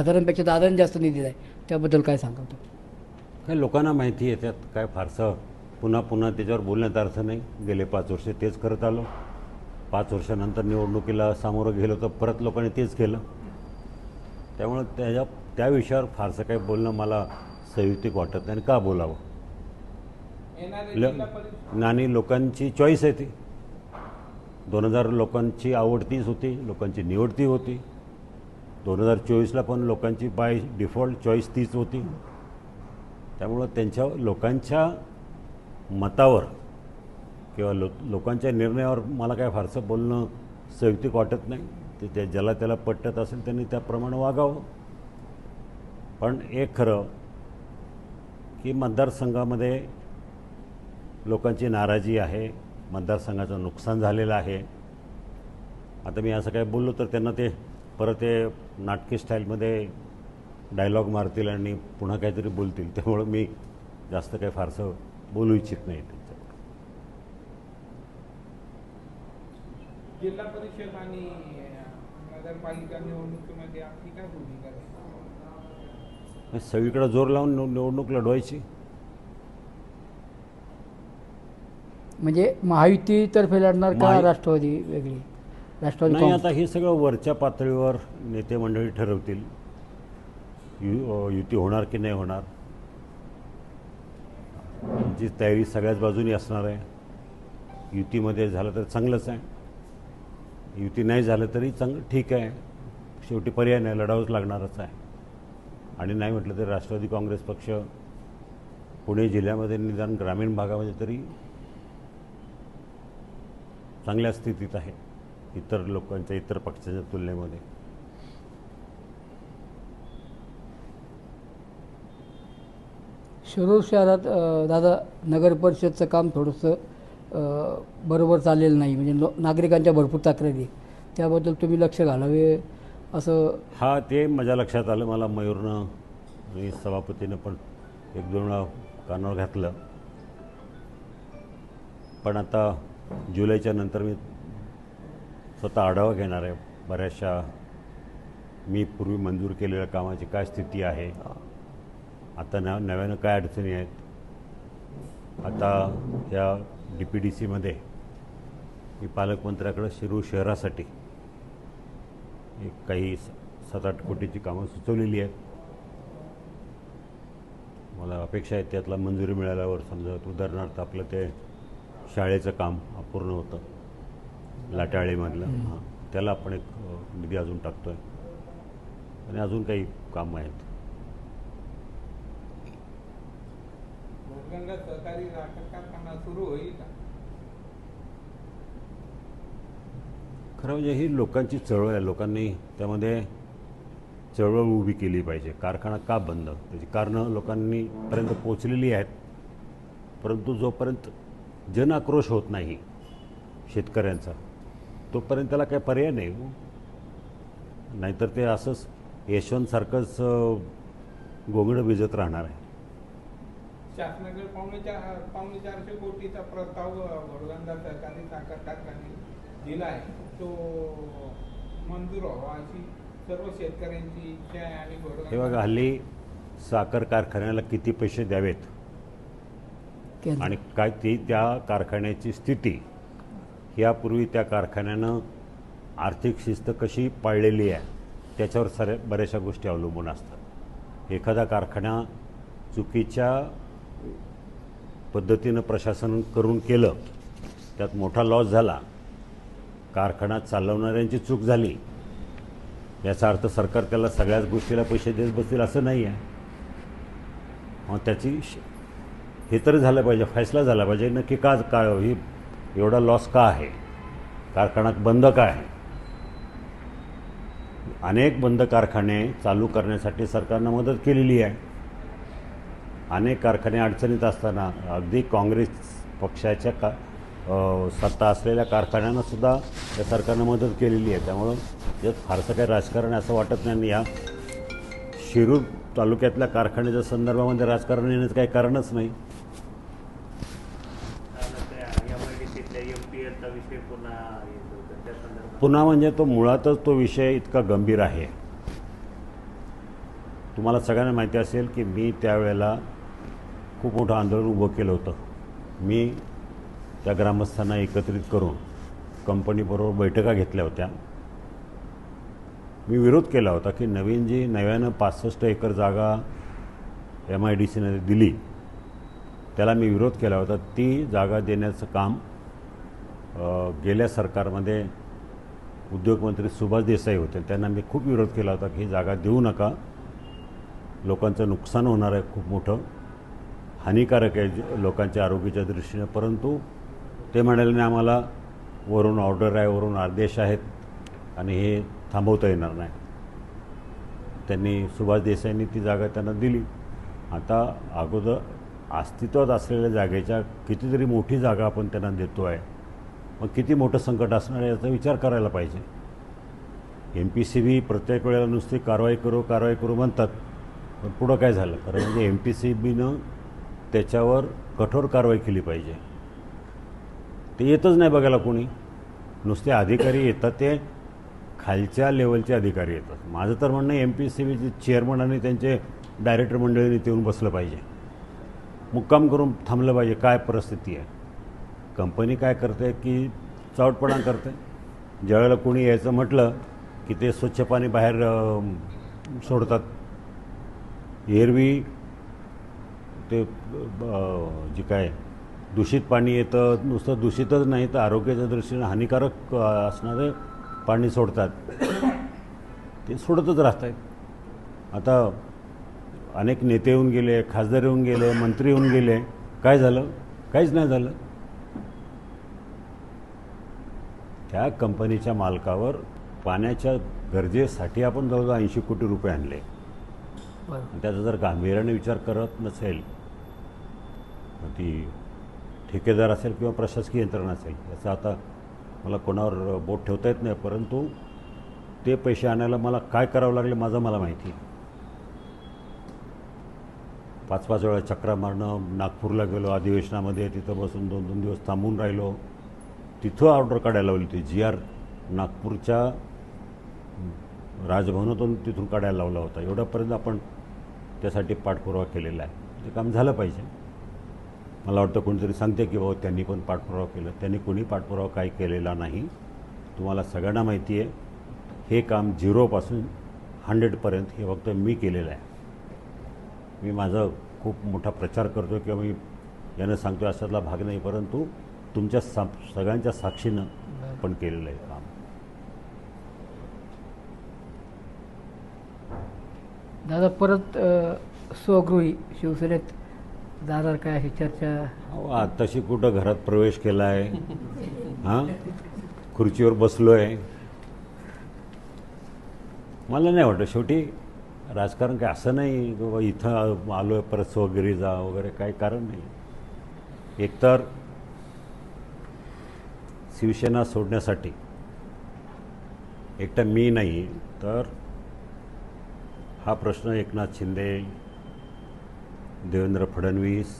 खासदारांपेक्षा दादांनी जास्त निधी आहे त्याबद्दल काय सांगाल तुम्ही? काय लोकांना माहिती आहे त्यात काय फारसं. पुन्हा पुन्हा त्याच्यावर बोलण्यात अर्थ नाही. गेले पाच वर्ष तेच करत आलो. पाच वर्षानंतर निवडणुकीला सामोरं गेलो तर परत लोकांनी तेच केलं. त्यामुळं त्याच्या त्या विषयावर फारसं काही बोलणं मला संयुक्तिक वाटत नाही. आणि का बोलावं? ल आणि लोकांची चॉईस आहे ती. दोन हजार लोकांची आवड तीच होती. लोकांची निवड ती होती. दोन हजार चोवीसला पण लोकांची बाय डिफॉल्ट चॉईस तीच होती. त्यामुळं त्यांच्या लोकांच्या मतावर किंवा लो लोकांच्या निर्णयावर मला काय फारसं बोलणं संयुक्तिक वाटत नाही. ते त्या ज्याला त्याला पटत असेल त्यांनी त्याप्रमाणे वागावं. पण एक खरं की मतदारसंघामध्ये लोकांची नाराजी आहे मतदारसंघाचं नुकसान झालेलं आहे. आता मी असं काय बोललो तर त्यांना ते परत ते नाटकी स्टाईलमध्ये डायलॉग मारतील आणि पुन्हा काहीतरी बोलतील त्यामुळं मी जास्त काही फारसं बोलू इच्छित नाही त्यांच्यावर जिल्हा परिषद आणि अं, नगरपालिका निवडणुकीमध्ये आपली काय भूमिका आहे? मग सगळीकडे जोर लावून निव- निवडणूक लढवायची. म्हणजे महायुतीतर्फे लढणार का राष्ट्रवादी वेगळी? राष्ट्रवादी नाही काँग्रेस आता हे सगळं वरच्या पातळीवर नेते मंडळी ठरवतील. यु अ, युती होणार की नाही होणार? जी तयारी सगळ्याच बाजूनी असणार आहे. युतीमध्ये झालं तर चांगलंच आहे. युती नाही झालं तरी चांगलं ठीक आहे. शेवटी पर्याय नाही लढावंच लागणारच आहे. आणि नाही म्हटलं तर राष्ट्रवादी काँग्रेस पक्ष पुणे जिल्ह्यामध्ये निदान ग्रामीण भागामध्ये तरी चांगल्या स्थितीत आहे. इतर लोकांच्या इतर पक्षाच्या तुलनेमध्ये? शिरूर शहरात दादा नगर परिषदचं काम थोडंसं बरोबर चाललेलं नाही. म्हणजे लो नागरिकांच्या भरपूर तक्रारी. त्याबद्दल तुम्ही लक्ष घालावे असं हा ते माझ्या लक्षात आलं. मला मयूरनं आणि सभापतीनं पण एक दोन वेळा कानावर घातलं. पण आता जुलैच्या नंतर मी स्वतः आढावा घेणार आहे. बऱ्याचशा मी पूर्वी मंजूर केलेल्या कामाची काय स्थिती आहे? आता न नव्यानं काय अडचणी आहेत? आता या डी पी डी सीमध्ये मी पालकमंत्र्याकडं शिरूर शहरासाठी एक काही स- सात आठ कोटीची कामं सुचवलेली आहेत. मला अपेक्षा आहे त्यातला मंजुरी मिळाल्यावर समजा उदाहरणार्थ आपलं ते शाळेचं काम अपूर्ण होतं. लाटाळीमधलं. हां. त्याला आपण एक निधी अजून टाकतो आहे आणि अजून काही कामं आहेत. भोटगंगा सहकारी साखर कारखाना सुरू होईल का? खरं म्हणजे ही लोकांची चळवळ आहे. लोकांनी त्यामध्ये चळवळ उभी केली पाहिजे. कारखाना का बंद? त्याची कारणं लोकांनी पर्यंत पोचलेली आहेत. परंतु जोपर्यंत जन आक्रोश होत नाही शेतकऱ्यांचा तोपर्यंत त्याला काही पर्याय नाही हो. नाहीतर ते असंच यशवंतसारखंच गोंगडं भिजत राहणार आहे. शासनाकडे पावणे चार पावणे चारशे कोटीचा प्रस्ताव भोडगंगा सहकारी साखर कारखाने दिला आहे तो मंजूर व्हावा अशी सर्व शेतकऱ्यांची इच्छा आहे आणि हे बघा हल्ली साखर कारखान्याला किती पैसे द्यावेत? आणि काय ती त्या कारखान्याची स्थिती यापूर्वी त्या कारखान्यानं आर्थिक शिस्त कशी पाळलेली आहे त्याच्यावर साऱ्या बऱ्याचशा गोष्टी अवलंबून असतात. एखादा कारखाना चुकीच्या पद्धतीनं प्रशासन करून केलं त्यात मोठा लॉस झाला कारखाना चालवणाऱ्यांची चूक झाली याचा अर्थ सरकार त्याला सगळ्याच गोष्टीला पैसे देत बसतील असं नाही आहे. मग त्याची श- हे तरी झालं पाहिजे फैसला झाला पाहिजे नक्की का काय ही एवढा लॉस का आहे? कारखाना बंद का आहे? अनेक बंद कारखाने चालू करण्यासाठी सरकारनं मदत केलेली आहे. अनेक कारखाने अडचणीत असताना अगदी काँग्रेस पक्षाच्या का सत्ता असलेल्या कारखान्यांनासुद्धा या सरकारनं मदत केलेली आहे. त्यामुळं यात फारसं काही राजकारण असं वाटत नाही. आणि या शिरूर तालुक्यातल्या कारखान्याच्या संदर्भामध्ये राजकारण येण्याचं काही कारणच नाही यामध्ये एम पी एलचा विषय पुन्हा येतो. पुन्हा म्हणजे तो मुळातच तो विषय इतका गंभीर आहे. तुम्हाला सगळ्यांना माहिती असेल की मी त्यावेळेला खूप मोठं आंदोलन उभं केलं होतं. मी त्या ग्रामस्थांना एकत्रित करून कंपनीबरोबर बैठका घेतल्या होत्या. मी विरोध केला होता की नवीन जी नव्यानं पासष्ट एकर जागा एम आय डी सीने दिली. त्याला मी विरोध केला होता. ती जागा देण्याचं काम गेल्या सरकारमध्ये उद्योगमंत्री सुभाष देसाई होते. त्यांना मी खूप विरोध केला होता की ही जागा देऊ नका. लोकांचं नुकसान होणार आहे खूप मोठं. हानिकारक आहे जे- लोकांच्या आरोग्याच्या दृष्टीने. परंतु ते म्हणाले नाही आम्हाला वरून ऑर्डर आहे वरून आदेश आहेत आणि हे थांबवता येणार नाही. त्यांनी सुभाष देसाईंनी ती जागा त्यांना दिली. आता अगोदर अस्तित्वात असलेल्या जागेच्या कितीतरी मोठी जागा आपण त्यांना देतो आहे. मग किती मोठं संकट असणार याचा विचार करायला पाहिजे. एम पी सी बी प्रत्येक वेळेला नुसती कारवाई करू कारवाई करू म्हणतात पण पुढं काय झालं? खरं म्हणजे एम पी सी बीनं त्याच्यावर कठोर कारवाई केली पाहिजे. ते येतच नाही बघायला कोणी. नुसते अधिकारी येतात ते खालच्या लेवलचे अधिकारी येतात. माझं तर म्हणणं एम पी सी बीचे चेअरमन आणि त्यांचे डायरेक्टर मंडळीने येऊन बसलं पाहिजे. मुक्काम करून थांबलं पाहिजे काय परिस्थिती आहे? कंपनी काय करते की चावटपणा करते. ज्यावेळेला कोणी यायचं म्हटलं की ते स्वच्छ पाणी बाहेर सोडतात. एरवी ते जे काय दूषित पाणी येतं नुसतं दूषितच नाही तर आरोग्याच्या दृष्टीने हानिकारक असणारे पाणी सोडतात. ते सोडतच राहत आहेत आता अनेक नेते येऊन गेले खासदार येऊन गेले मंत्री येऊन गेले. काय झालं? काहीच नाही झालं. त्या कंपनीच्या मालकावर पाण्याच्या गरजेसाठी आपण जवळजवळ ऐंशी कोटी रुपये आणले. त्याचा जर गांभीर्याने विचार करत नसेल ती ठेकेदार असेल किंवा प्रशासकीय यंत्रणा असेल याचा आता मला कोणावर बोट ठेवता येत नाही परंतु ते पैसे आणायला मला काय करावं लागलं माझं मला माहिती. पाच पाच वेळा चक्रा मारणं नागपूरला गेलो अधिवेशनामध्ये तिथं बसून दोन दोन दिवस थांबून राहिलो. तिथं ऑर्डर काढायला लावली होती. जी आर नागपूरच्या राजभवनातून तिथून काढायला लावला होता. एवढ्यापर्यंत आपण त्यासाठी पाठपुरावा केलेला आहे. ते काम झालं पाहिजे. मला वाटतं कोणीतरी सांगते की बाबा त्यांनी पण पाठपुरावा केला. त्यांनी कोणी पाठपुरावा काही केलेला नाही. तुम्हाला सगळ्यांना माहिती आहे. हे काम झिरोपासून हंड्रेडपर्यंत हे फक्त मी केलेलं आहे. मी माझा खूप मोठा प्रचार करतो किंवा मी यानं सांगतो अशातला भाग नाही. परंतु तुमच्या सा सगळ्यांच्या साक्षीनं पण केलेलं आहे काम. दादा परत स्वगृही शिवसेनेत जाणार काय अशी चर्चा? आत्ताशी कुठं घरात प्रवेश केला आहे हां? खुर्चीवर बसलो आहे मला नाही वाटत. शेवटी राजकारण काय असं नाही की बाबा इथं आलो आहे परत स्वगरी जा वगैरे काही कारण नाही. एकतर शिवसेना सोडण्यासाठी एकटा मी नाही तर हा प्रश्न एकनाथ शिंदे देवेंद्र फडणवीस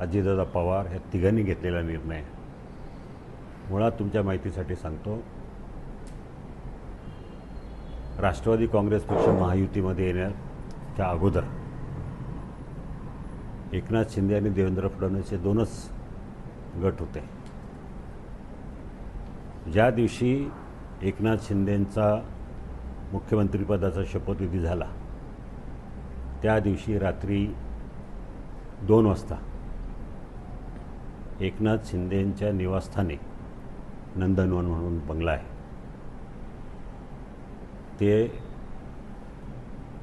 अजितदादा पवार ह्या तिघांनी घेतलेला निर्णय आहे. मुळात तुमच्या माहितीसाठी सांगतो राष्ट्रवादी काँग्रेस पक्ष महायुतीमध्ये येण्याच्या अगोदर एकनाथ शिंदे आणि देवेंद्र फडणवीस हे दोनच गट होते ज्या दिवशी एकनाथ शिंदेंचा मुख्यमंत्रीपदाचा शपथविधी झाला त्या दिवशी रात्री दोन वाजता एकनाथ शिंदेंच्या निवासस्थानी नंदनवन म्हणून बंगला आहे. ते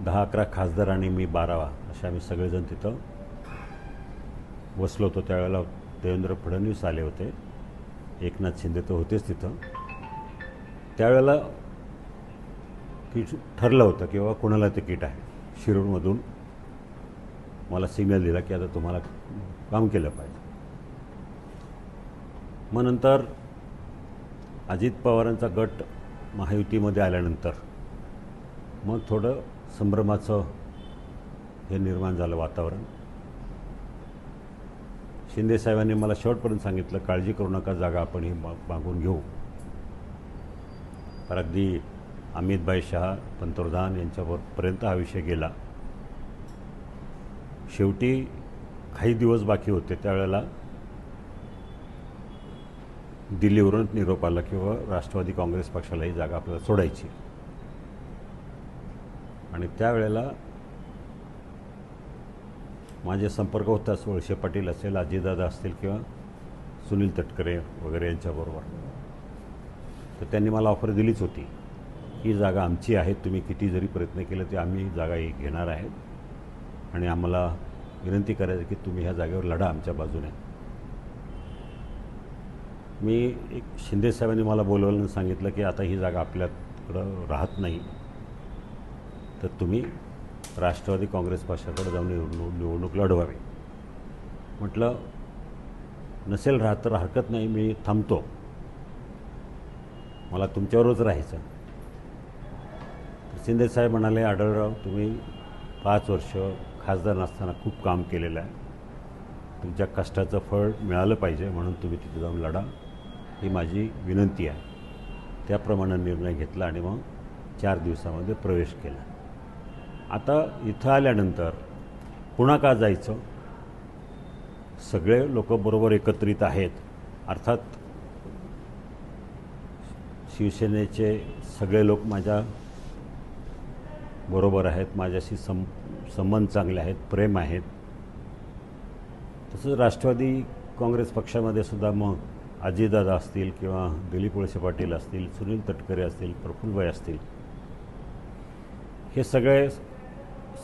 दहा अकरा खासदार आणि मी बारावा असे आम्ही सगळेजण तिथं बसलो होतो. त्यावेळेला देवेंद्र फडणवीस आले होते. एकनाथ शिंदे तर होतेच तिथं. त्यावेळेला की ठरलं होतं की बाबा कोणाला तिकीट आहे? शिरूरमधून मला सिग्नल दिला की आता तुम्हाला काम केलं पाहिजे. मग नंतर अजित पवारांचा गट महायुतीमध्ये आल्यानंतर मग थोडं संभ्रमाचं हे निर्माण झालं वातावरण. शिंदे साहेबांनी मला शेवटपर्यंत सांगितलं काळजी करू नका जागा आपण ही मा- मागून घेऊ. तर अगदी अमितभाई शहा पंतप्रधान यांच्यापर्यंत हा विषय गेला. शेवटी काही दिवस बाकी होते त्यावेळेला दिल्लीवरून निरोप आला किंवा राष्ट्रवादी काँग्रेस पक्षाला ही जागा आपल्याला सोडायची. आणि त्यावेळेला माझे संपर्क होताच वळसे पाटील असेल अजितदादा असतील किंवा सुनील तटकरे वगैरे यांच्याबरोबर. तर त्यांनी मला ऑफर दिलीच होती. ही जागा आमची आहे तुम्ही किती जरी प्रयत्न केले ते आम्ही जागा ही घेणार आहेत. आणि आम्हाला विनंती करायची की तुम्ही ह्या जागेवर लढा आमच्या बाजूने. मी एक शिंदेसाहेबांनी मला बोलवलं सांगितलं की आता ही जागा आपल्याकडं राहत नाही. तर तुम्ही राष्ट्रवादी काँग्रेस पक्षाकडे जाऊन निवडणूक निवडणूक लढवावी. म्हटलं नसेल राह तर हरकत नाही मी थांबतो. मला तुमच्यावरच राहायचं शिंदेसाहेब म्हणाले आढळराव तुम्ही पाच वर्ष खासदार नसताना खूप काम केलेलं आहे. तुमच्या कष्टाचं फळ मिळालं पाहिजे म्हणून तुम्ही तिथे जाऊन लढा. ही माझी विनंती आहे. त्याप्रमाणे निर्णय घेतला आणि मग चार दिवसामध्ये प्रवेश केला. आता इथं आल्यानंतर पुन्हा का जायचं? सगळे लोक बरोबर एकत्रित आहेत. अर्थात शिवसेनेचे सगळे लोक माझ्या बरोबर आहेत. माझ्याशी सं संबंध चांगले आहेत प्रेम आहेत. तसंच राष्ट्रवादी काँग्रेस पक्षामध्ये सुद्धा मग अजितदादा असतील किंवा दिलीप वळसे पाटील असतील सुनील तटकरे असतील प्रफुल्लभाई असतील. हे सगळे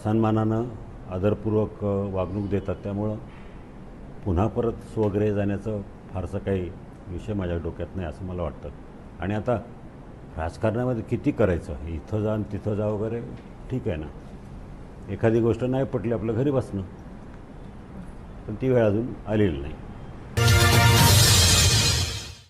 सन्मानानं आदरपूर्वक वागणूक देतात. त्यामुळं पुन्हा परत स्वगृही जाण्याचं फारसं काही विषय माझ्या डोक्यात नाही असं मला वाटतं. आणि आता राजकारणामध्ये किती करायचं? इथं जा आणि तिथं जा वगैरे ठीक आहे ना. एखादी गोष्ट नाही पटली आपलं घरी बसणं. पण ती वेळ अजून आलेली नाही.